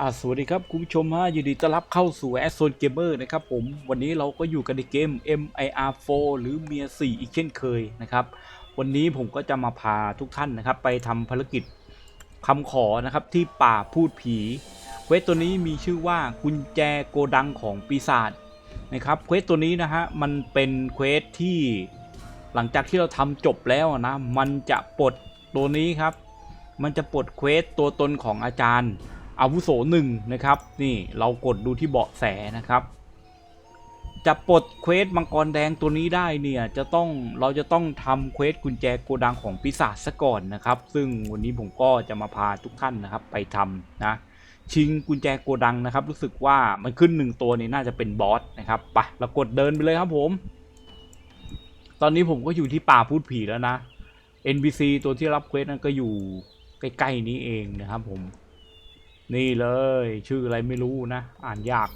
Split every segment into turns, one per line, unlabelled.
อ่าสวัสดีครับคุณผู้ชมฮะยินดีต้อนรับเข้าสู่แอสโซนเกมเมอร์นะครับผมวันนี้เราก็อยู่กันในเกม MIR4 หรือเมีย4อีกเช่นเคยนะครับ วันนี้ผมก็จะมาพาทุกท่านนะครับ ไปทำภารกิจคำขอนะครับที่ป่าพูดผีเควสตัวนี้มีชื่อว่ากุญแจโกดังของปีศาจนะครับเควสตัวนี้นะฮะมันเป็นเควสที่หลังจากที่เราทำจบแล้วนะมันจะปลดตัวนี้ครับ มันจะปลดเควสตัวตนของอาจารย์ อาวุโสหนึ่งนะครับ นี่เรากดดูที่เบาะแสนะครับ จะปลดเควสมังกรแดงตัวนี้ได้เนี่ยจะต้องเราจะต้องทำเควสกุญแจโกดังของปีศาจซะก่อนนะครับ ซึ่งวันนี้ผมก็จะมาพาทุกท่านนะครับไปทำนะชิงกุญแจโกดังนะครับ รู้สึกว่ามันขึ้นหนึ่งตัวนี่น่าจะเป็นบอสนะครับไปเรากดเดินไปเลยครับผม ตอนนี้ผมก็อยู่ที่ป่าพูดผีแล้วนะ NPC ตัวที่รับเควสนั้นก็อยู่ใกล้ๆนี้เองนะครับผม นี่เลย ชื่ออะไรไม่รู้นะ อ่านยาก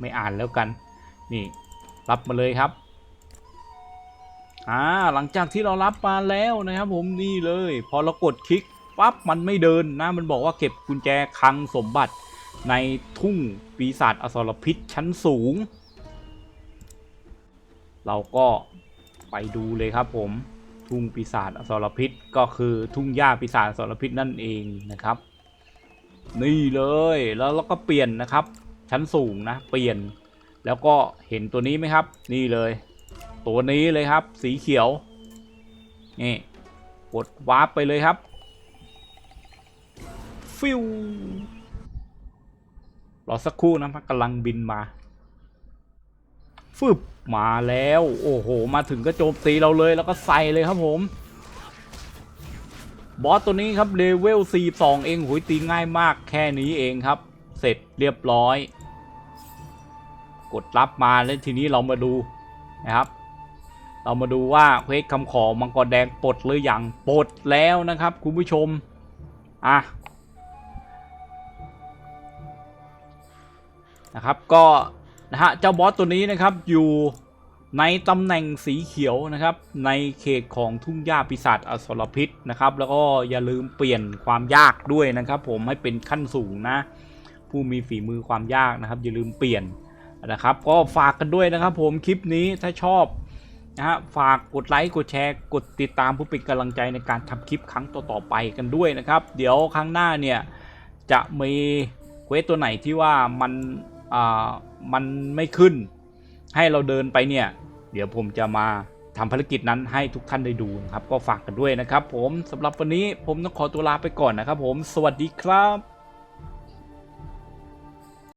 ไม่อ่านแล้วกัน นี่ รับมาเลยครับอ่าหลังจากที่เรารับมาแล้วนะครับ ผมนี่เลย พอเรากดคลิกปั๊บมันไม่เดินนะ มันบอกว่าเก็บกุญแจคลังสมบัติในทุ่งปีศาจอสรพิษชั้นสูง เราก็ไปดูเลยครับ ผมทุ่งปีศาจอสรพิษก็คือทุ่งหญ้าปีศาจอสรพิษนั่นเองนะครับ นี่เลยแล้วเราก็เปลี่ยนนะครับ ชั้นสูงนะ เปลี่ยน แล้วก็เห็นตัวนี้ไหมครับ นี่เลย ตัวนี้เลยครับ สีเขียว นี่กดวาร์ปไปเลยครับ ฟิวรอสักครู่นะมันกำลังบินมาฟึบมาแล้ว โอ้โห มาถึงก็โจมตีเราเลยแล้วก็ใส่เลยครับผม บอสตัวนี้ครับเลเวล42เองหุยตีง่ายมากแค่นี้เองครับ เสร็จเรียบร้อย กดรับมาแล้วทีนี้เรามาดูนะครับ เรามาดูว่าเควสคำขอมังกรแดงปลดหรือยังปลดแล้วนะครับคุณผู้ชมอะนะครับก็นะฮะเจ้าบอสตัวนี้นะครับอยู่ ในตำแหน่งสีเขียวนะครับ ในเขตของทุ่งหญ้าปีศาจอสรพิษนะครับ แล้วก็อย่าลืมเปลี่ยนความยากด้วยนะครับ ผมให้เป็นขั้นสูงนะ ผู้มีฝีมือความยากนะครับ อย่าลืมเปลี่ยนนะครับ ก็ฝากกันด้วยนะครับ ผมคลิปนี้ถ้าชอบนะฮะฝากกดไลค์กดแชร์กดติดตามเพื่อเป็นกำลังใจในการทำคลิปครั้งต่อๆไปกันด้วยนะครับ เดี๋ยวครั้งหน้าเนี่ยจะมีเควสตัวไหนที่ว่ามันอ่ามันไม่ขึ้น ให้เราเดินไปเนี่ย เดี๋ยวผมจะมาทำภารกิจนั้นให้ทุกท่านได้ดูนะครับ ก็ฝากกันด้วยนะครับ ผมสำหรับวันนี้ผมต้องขอตัวลาไปก่อนนะครับ ผมสวัสดีครับ